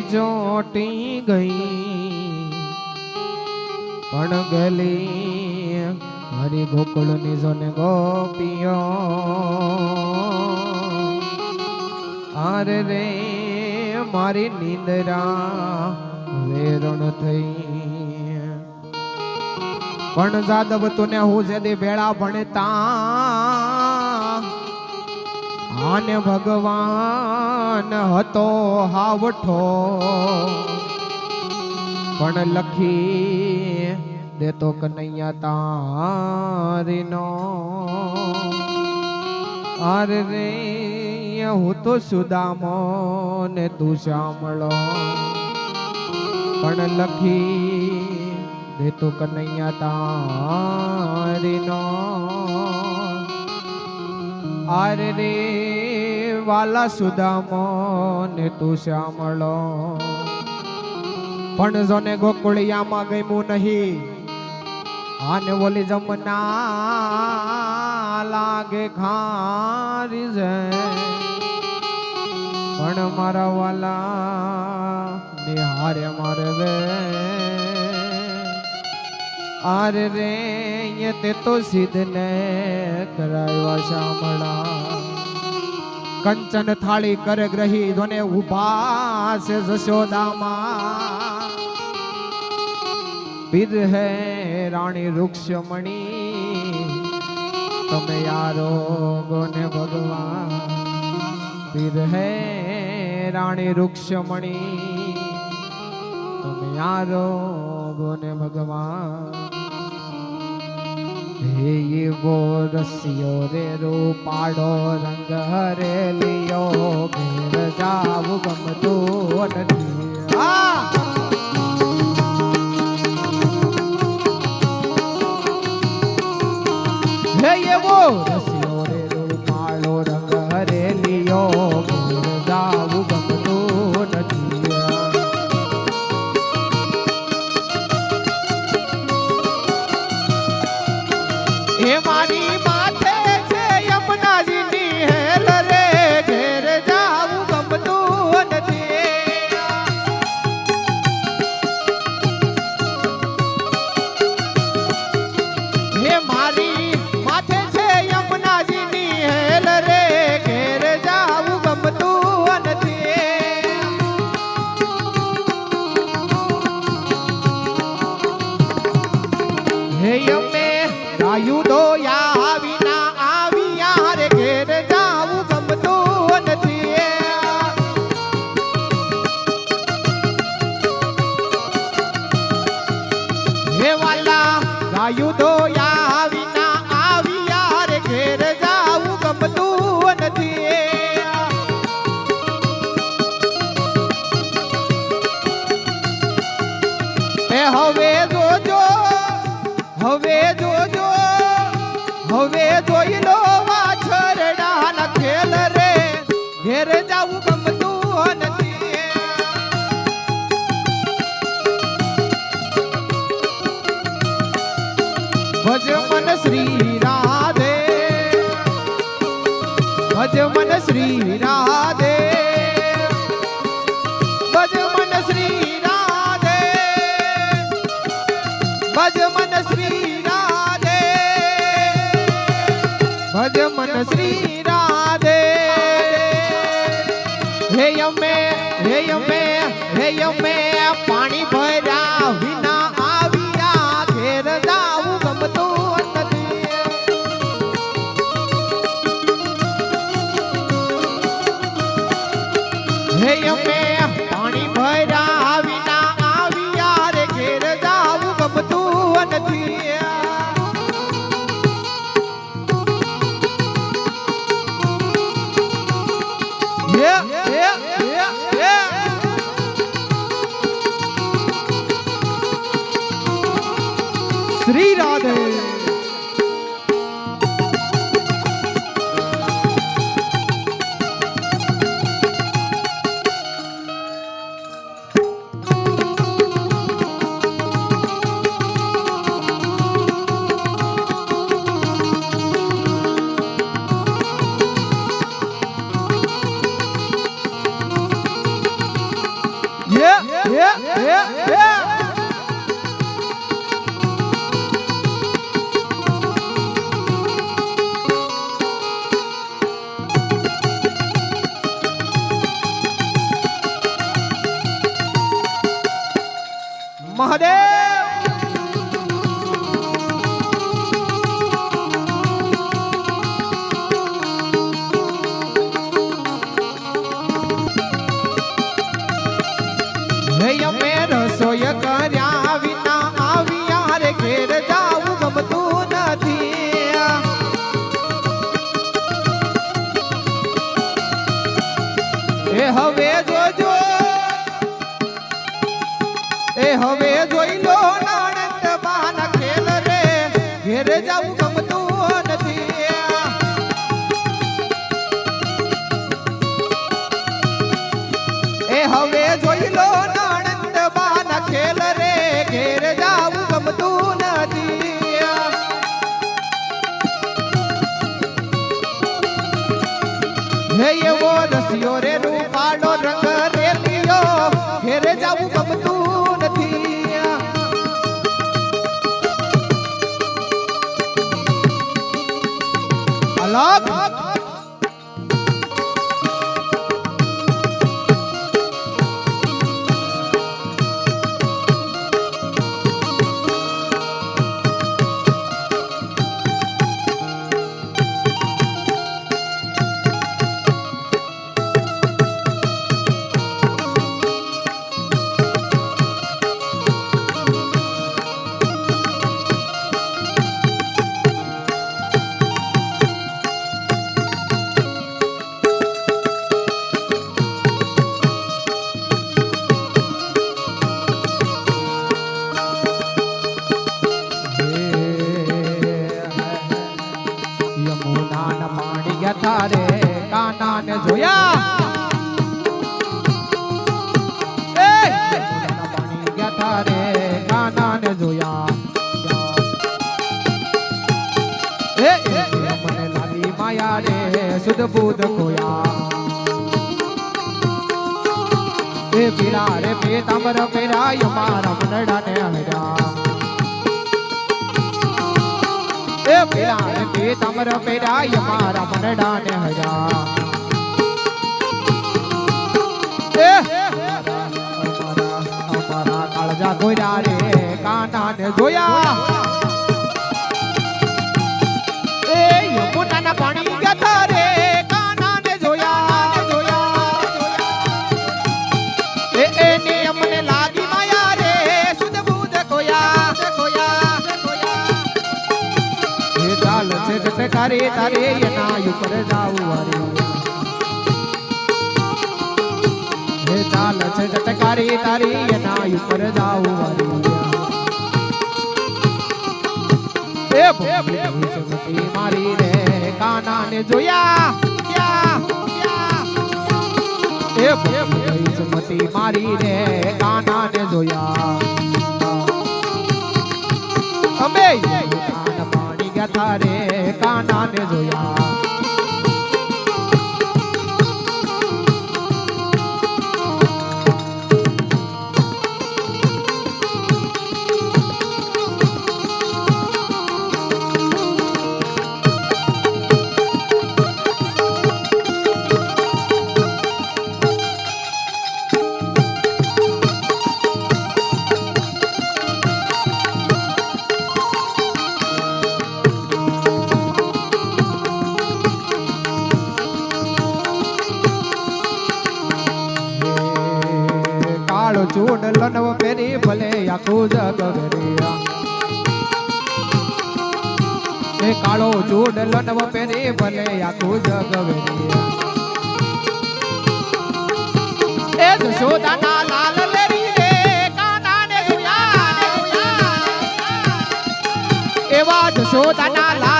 ચોટી ગઈ. પણ ગલી હરી ગોકુળની જોને ગોપીઓ. અરે રે, મારી નિંદરા વેરણ થઈ. પણ જાદવ તુને હું જે દે ભેળા ભણતા. આને ભગવાન હતો હાવઠો. પણ લખી દેતો કનૈયા તારીનો. અરે રે, હું તો સુદામો ને તું શ્યામળો પણ લખી દેતો કનૈયા તારીનો. આરે રે વાલા સુદામો ને તું શ્યામળો. પણ જોને ગોકુળિયામાં ગમ્યું નહીં. આને બોલી જમના લાગે ખારી છે. પણ મારા વાલા નિહારે મારે વે આરે રે તે તો સિદ્ધને કરાવ્યા શામળા કંચન થાળી કર ગ્રહી, ધોને ઊભા છે જશોદામાં. બિર હે રાણી વૃક્ષમણી તમે યારો ગોને ભગવાન. બિર હે રાણી વૃક્ષમણી તમે યારો ગોને ભગવાન. હે એવો રસિયો રે રૂપાડો રંગ હરે લિયો. ઘેર જાવ ગમતો નથી વાલા ગાયું દોયા વિના આવ્યા રે ઘેર જાવું ગમતું નથી. હવે જોજો હવે જોજો, હવે જોઈ લો. मन श्री राधे। भज मन श्री राधे। भज मन श्री राधे। भज मन श्री राधे। भज मन श्री राधे। हे यमे हे यमे हे यमे पानी भरा विना હે ઘેર જાવું ગમતું નથી. એ હવે જોજો. એ હવે જોઈ લો નાનંદ બાન ખેલ રે. ઘેર જાવું હે એવો રસિયો રે રૂપાળો રંગ રે લિયો ઘેર જાવું ગમતું નથી. અલગ મારા ને એ! અમારા કાળજા ગોરા રે કાના ને જોયા. જટકારે તારે એના ઉપર જાવું વારે. હે ચાલ છે જટકારે તારે એના ઉપર જાવું વારે. એ સમતી મારી રે કાના ને જોયા, ક્યાં એ સમતી મારી રે કાના ને જોયા. અમે તારે કાના ને જોયા. કાળો ચૂડ લનવ પેરી ભલે આખું જગ વેરિયા. એ કાળો ચૂડ લનવ પેરી ભલે આખું જગ વેરિયા. એ જશોદાના લાલ લેરી રે કાના ને સુયા એવા જશોદાના લાલ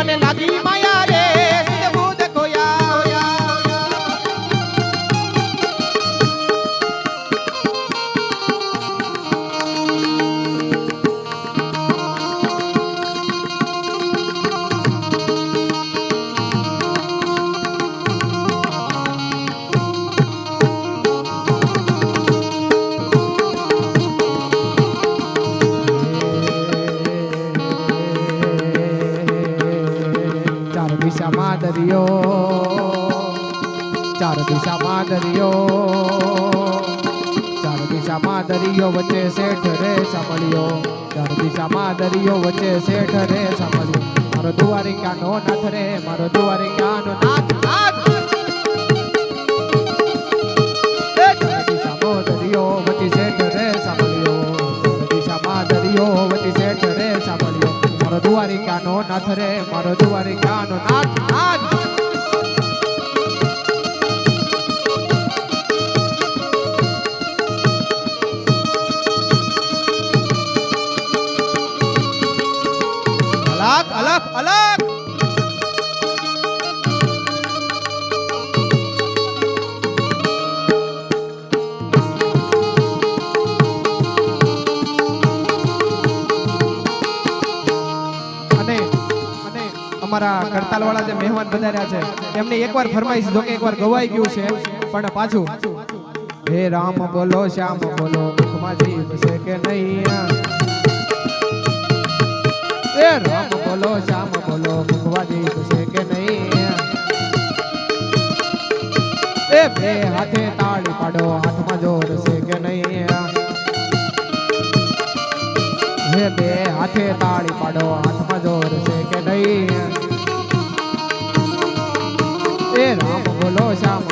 એની દરિયો વચ્ચે શેઠ રે સમજ મારો દ્વારિકાનો નાથ રે? મારો દ્વારિકાનો નાથ? નાથ દરિયો વચ્ચે શેઠ રે દિશામાં દરિયો વચ્ચે શેઠ રે સાંભળ્યો. મારો દ્વારિકાનો નાથ રે? મારો દ્વારિકાનો નાથ નાથ? મહેમાન પધાર્યા છે. એમને એકવાર ફરમાઈશ જો કે એકવાર ગવાઈ ગયું છે, પણ પાછું. હે રામ બોલો, શ્યામ બોલો મુખમાં જીભ છે કે નહીં? હે રામ બોલો, શ્યામ બોલો મુખમાં જીભ છે કે નહીં? એ બે હાથે તાળી પાડો, હાથમાં જોર છે કે નહીં? હે બે હાથે તાળી પાડો, હાથમાં જોર છે કે નહીં? શ્યામ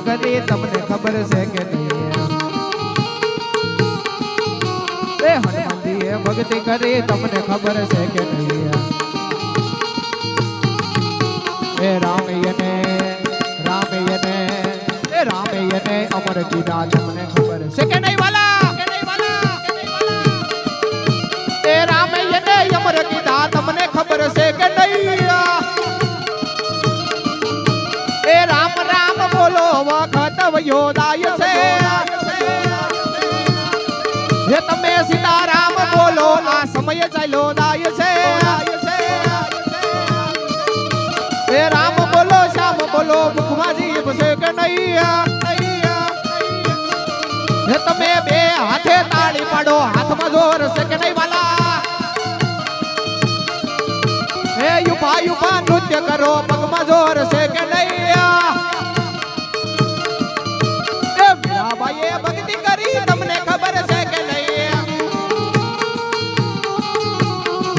કરી તમને ખબર છે કે નહીં એ હનુમાનજીએ ભક્તિ કરી તમને ખબર છે અમર કીધા તમને વખત વયોદાય છે હે તમે સીતારામ બોલો આ સમય ચાલ્યો દાય છે હે રામ બોલો શ્યામ બોલો મુખમાં જીભ છે કે નહીં હે તમે બે હાથે તાળી પાડો હાથમાં જોર છે કે નહીં વાલા હે યુભા યુભા નૃત્ય કરો, પગમાં જોર છે કે નહીં?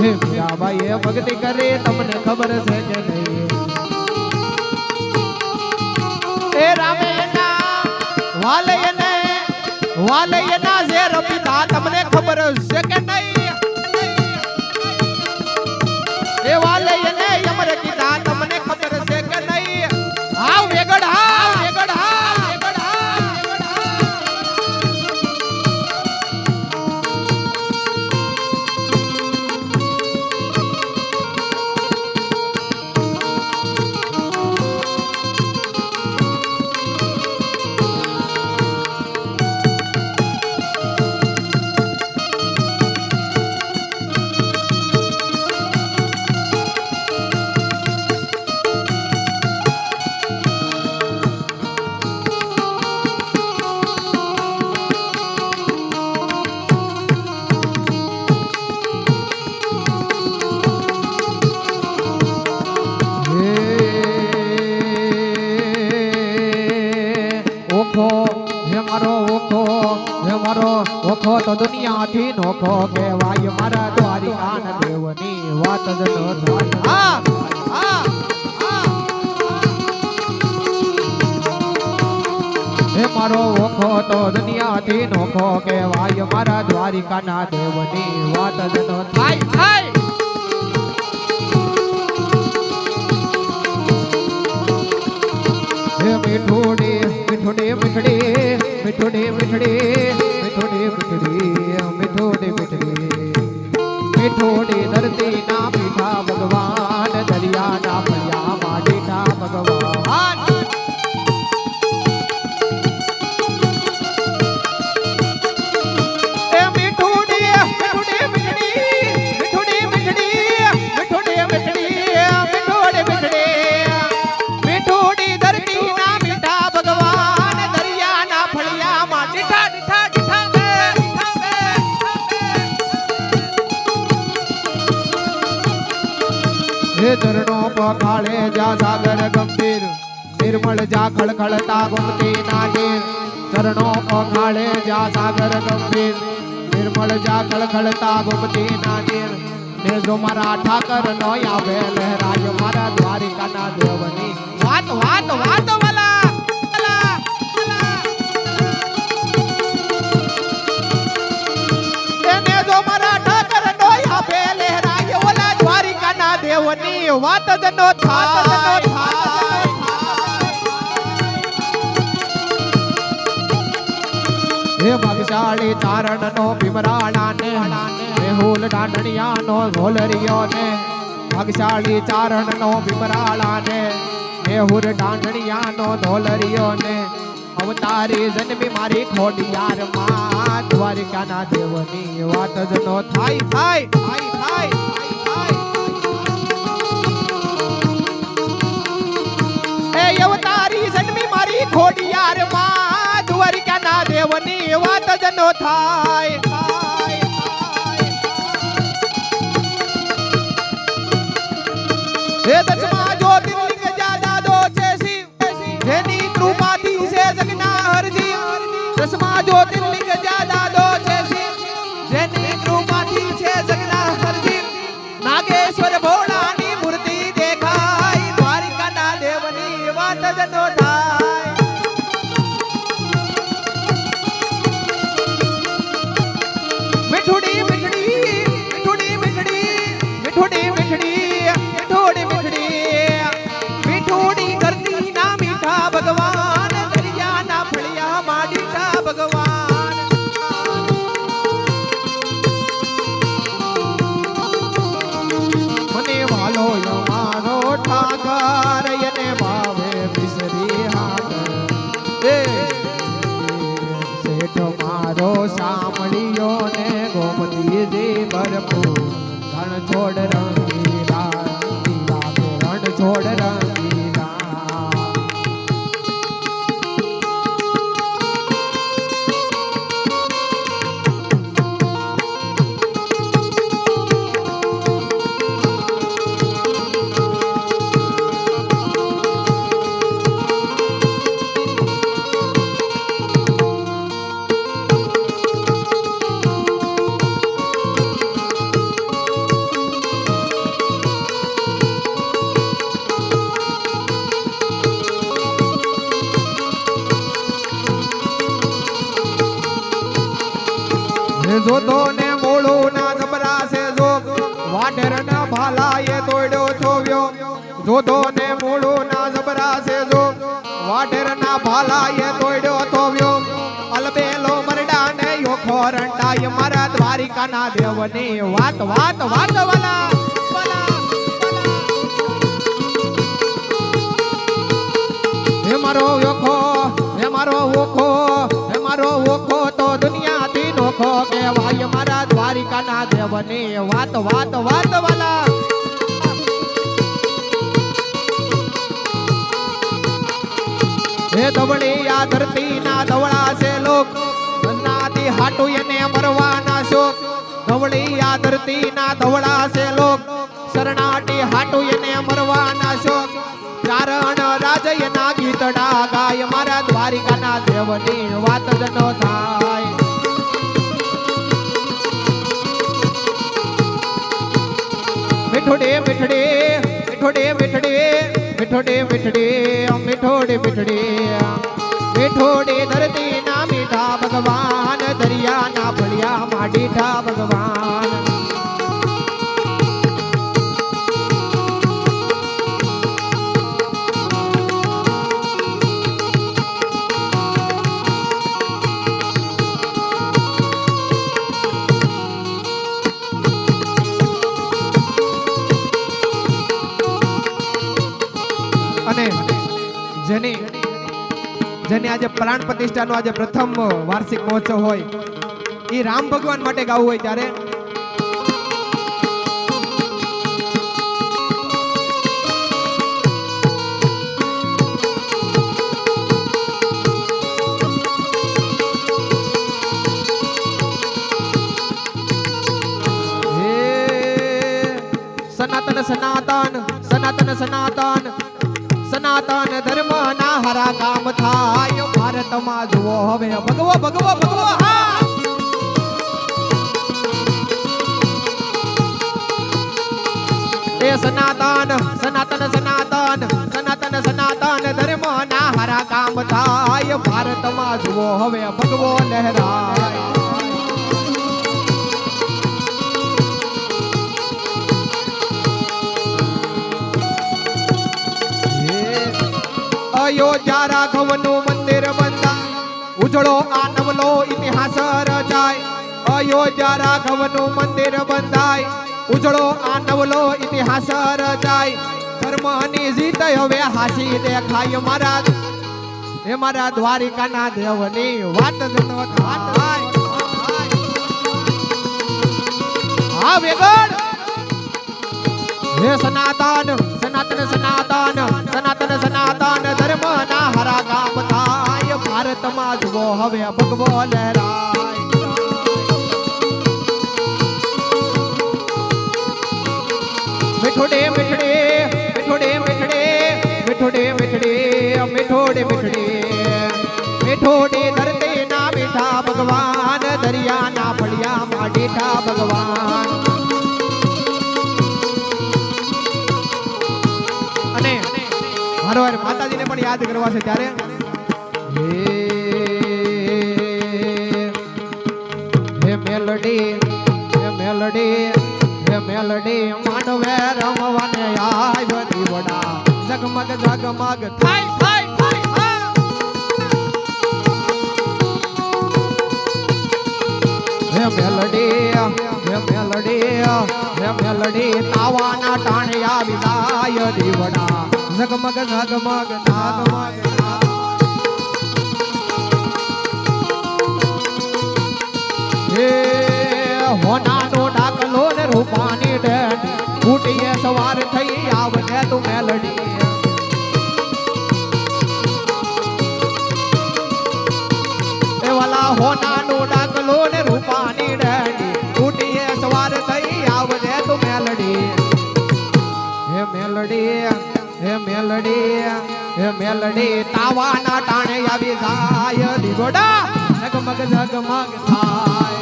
હે મીરાબાઈએ ભક્તિ કરી, તમને ખબર છે કે નહીં. એ નહીં વાલય હતા ઝેર પિતા તમને ખબર છે કે નહીં? દેવની વાત જા સાગર ગંભીર, નિર્મળ જા ખળખળતા ગોમતી ના નીર ચરણો પખાળે જા સાગર ગંભીર, નિર્મળ જા ખળખળતા ગોમતી ના નીર ને જો મારા ઠાકર નો આવે, લહેરાય મારા દ્વારિકાના દેવની. વાત વાત વાત. દેવની વાત જ નો થાય હે ભાગશાળી ચારણ નો ભીમરાણા ને મેહુલ ડાંડણિયા નો ઢોલરિયો ને ભાગશાળી ચારણ નો ભીમરાળા ને મેહુર ડાંડણિયા નો ઢોલરિયો ને અવતારી જન્મી મારી ખોડિયાર માં દ્વારિકાના દેવની વાત જ નો થાય થાય થાય થાય ખોડિયાર માં દ્વારિકાના દેવની વાત જ નો થાય. હે દસમા જ્યોતિર્લિંગ જાદા દો છે શિવ, જેની કૃપાથી છે જગના હરજી દસમા જ્યોતિર્લિંગ જાદા રણ જોતો ને મોળું ના જબરાશે જો. વાઢેર ના ભાલા એ તોડ્યો થોવ્યો અલબેલો મરડા ને યોખો રંડાય. મારા દ્વારિકા ના દેવની વાત વાત વાત, વાલા મારો ઓખો હે મારો ઓખો હે મારો ઓખો તો દુનિયાથી નોખો કહેવાય. મારા દ્વારિકાના દેવની વાત વાત વાત, વાલા. હે ધવળી આ ધરતી ના ધવળા છે લોક. નાથી હાટુ એને મરવાના શોક. ધવળી આ ધરતી ના ધવળા છે લોક. શરણાટી હાટુ એને મરવાના શોક. ચારણ રાજયના ગીતડા ગાય મારા દ્વારિકાના દેવની વાત જ મીઠોડે મીઠડે મીઠોડે મીઠડે મીઠોડે ધરતી ના મીઠા ભગવાન દરિયા ના ભળિયા માડીઠા ભગવાન. જેની આજે પ્રાણ પ્રતિષ્ઠાનો આજે પ્રથમ વાર્ષિક મહોત્સવ હોય, એ રામ ભગવાન માટે ગાવું હોય ત્યારે? સનાતન સનાતન સનાતન સનાતન સનાતન ધર્મના હારા કામ થાય ભારતમાં જુઓ હવે. ભગવો ભગવો ભગવો, હા. એ સનાતન સનાતન સનાતન સનાતન સનાતન ધર્મના હારા કામ થાય ભારતમાં જુઓ હવે. ભગવો લહેરાય. અયોધ્યા રાઘવનું મંદિર બંધાય ઉજળો આ નવલો ઇતિહાસ રચાય. અયોધ્યા રાઘવનું મંદિર બંધાય. ઉજળો આ નવલો ઇતિહાસ રચાય. ધર્મની જીત હવે હાસી દેખાય મારા એ મારા દ્વારિકાના દેવની વાત જ ન થાય. હા વેગડ હે સનાતન સનાતન સનાતન સનાતન સનાતન ધર્મના હરા કામ થાય ભારતમાં જુઓ હવે ભગવો લહેરાય. મિઠોડે, મિઠડે મિઠોડે મિઠડે મિઠોડે મિઠડે મિઠોડે મિઠડે. મિઠોડે ધરતે ના મીઠા ભગવાન, દરિયાના ફળિયા માટીઠા ભગવાન. મારો હારે માતાજીને પણ યાદ કરવા છે ત્યારે. હે મેલડી હે મેલડી હે મેલડી માંડવે રમવાને આવ્યો દીવડા. જગમગ જગમગ થાય હે. મેલડી હે મેલડી હે મેલડી, તાવાના ટાણે દીવડા. ઝગમગ ઝગમગ ઝગમગ. હે, હોનાનો ડાકલો ને રૂપાની ડેડી ફૂટીએ સવાર થઈ આવને તું મેલડી. એ વાલા હોનાનો ડાકલો ને રૂપાની ડેડી ફૂટીએ સવાર થઈ આવને તું મેલડી. હે મેલડી મેલડી હે મેલડી, તાવાના ટાણે આવી જાય દીવડા જગમગ જગમગ થાય.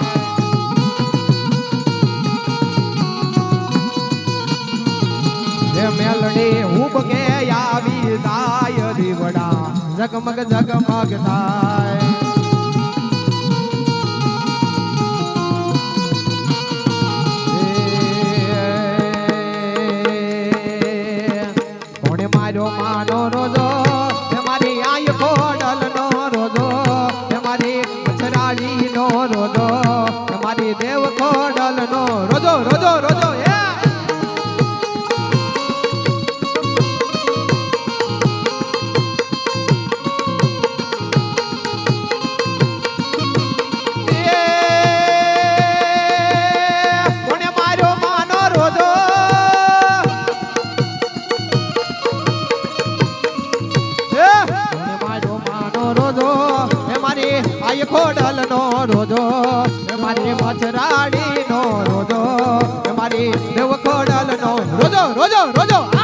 હે મેલડી હુબ કે આવી જાય દીવડા જગમગ જગમગ થાય. રોજો. મારી મચરાડી નો રોજો મારી દેવ ખોડલ નો રોજો રોજો રોજો.